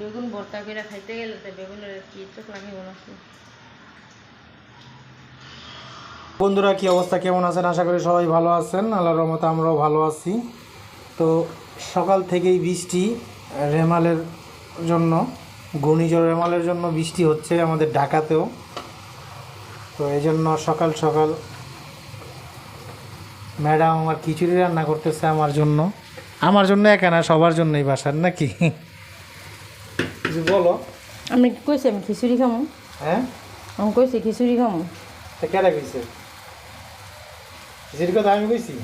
বেগুন ভর্তা করে খাইতে গেলে তো বেগুনের কি চোখ লাগে মনে বন্ধুরা, কি অবস্থা? কেমন আছেন? আশা করি সবাই ভালো আছেন। আল্লাহর রহমতে আমরাও ভালো আছি। তো সকাল থেকেই বৃষ্টি, রেমালের জন্য, ঘূর্ণিঝড় রেমালের জন্য বৃষ্টি হচ্ছে আমাদের ঢাকাতেও। তো এই জন্য সকাল সকাল ম্যাডাম আমার খিচুড়ি রান্না করতেছে আমার জন্য। আমার জন্য একা না, সবার জন্যই বাসার, নাকি? কিছু বলো। আমি কইছি আমি খিচুড়ি খামো? হ্যাঁ আমি কইছি খিচুড়ি খামো। তা কেডা কইছে খিচুড়ির কথা আমি কইছি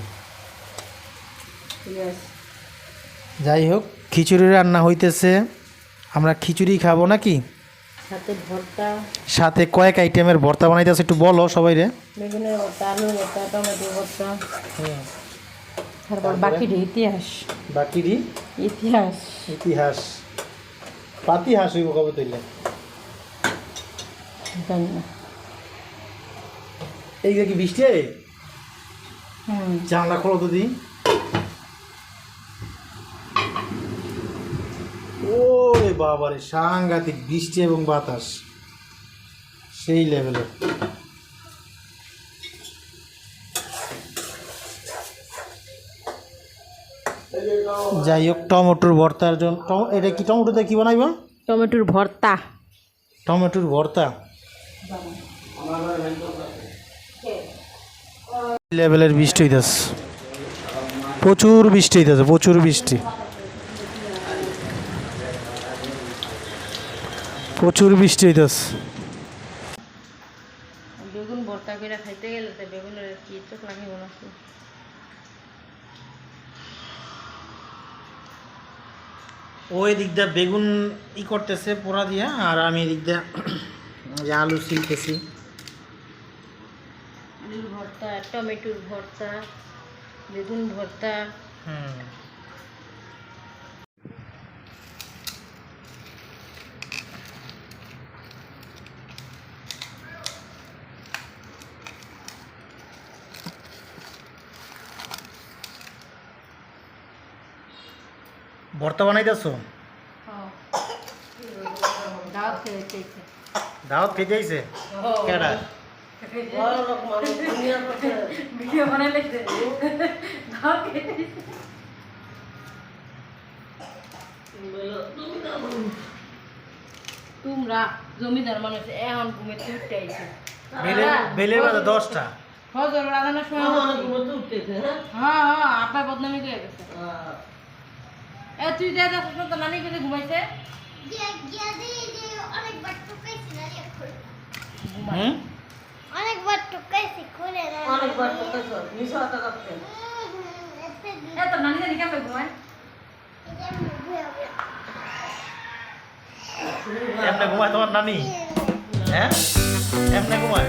যাই হোক খিচুড়ি রান্না হইতেছে। আমরা খিচুড়ি খাব নাকি? সাথে ভর্তা। সাথে কয়েক আইটেমের ভর্তা বানাইতেছে একটু বলো সবাই রে বেগুনের ভর্তা আলুর ভর্তা টমেটো ভর্তা। তারপর বাকিটা ইতিহাস। বাকিরই ইতিহাস। ইতিহাস। পাতিহাস হইব কবে তৈলে জানি না। এই যে কি বৃষ্টি রে জানলা খোলো তো দিন ওরে বাবারে সাংঘাতিক বৃষ্টি এবং বাতাস। সেই লেভেলের যাই হোক টমেটোর ভর্তার জন্য এটা কি টমেটোতে কি বানাইবা? টমেটোর ভর্তা। টমেটোর ভর্তা। লেভেলের বৃষ্টি হইতেছে। প্রচুর বৃষ্টি হইতেছে প্রচুর বৃষ্টি। প্রচুর বৃষ্টি হইতেছে। বেগুন ভর্তা করে খাইতে গেলে বেগুনের কি চোখ লাগে মনে হচ্ছে এদিক দিক দিয়ে বেগুন ই করতেছে পোড়া দিয়া আর আমি এদিক দিয়ে যে আলু ছিলতেছি। আলুর ভর্তা টমেটোর ভর্তা বেগুন ভর্তা। হুম। ভর্তা বানাইতেছো? দাওয়াত খেতে আইছে? কেডা? তোমরা জমিদার মানুষ এখন ঘুমে উঠতে আইছে। বেলে বেলে বাজে দশটা। হজর রাধানোর সময় হ্যাঁ? হ্যাঁ আপনার বদনামি করে গেছে। এ তুই যা তো নানি করে ঘুমাইছে? অনেকবার টুকাইছি খুলে না অনেকবার এ তো নানি জানি কেমন ঘুমায়? এমনে ঘুমায় তোমার নানি? হ্যাঁ? এমনে ঘুমায়?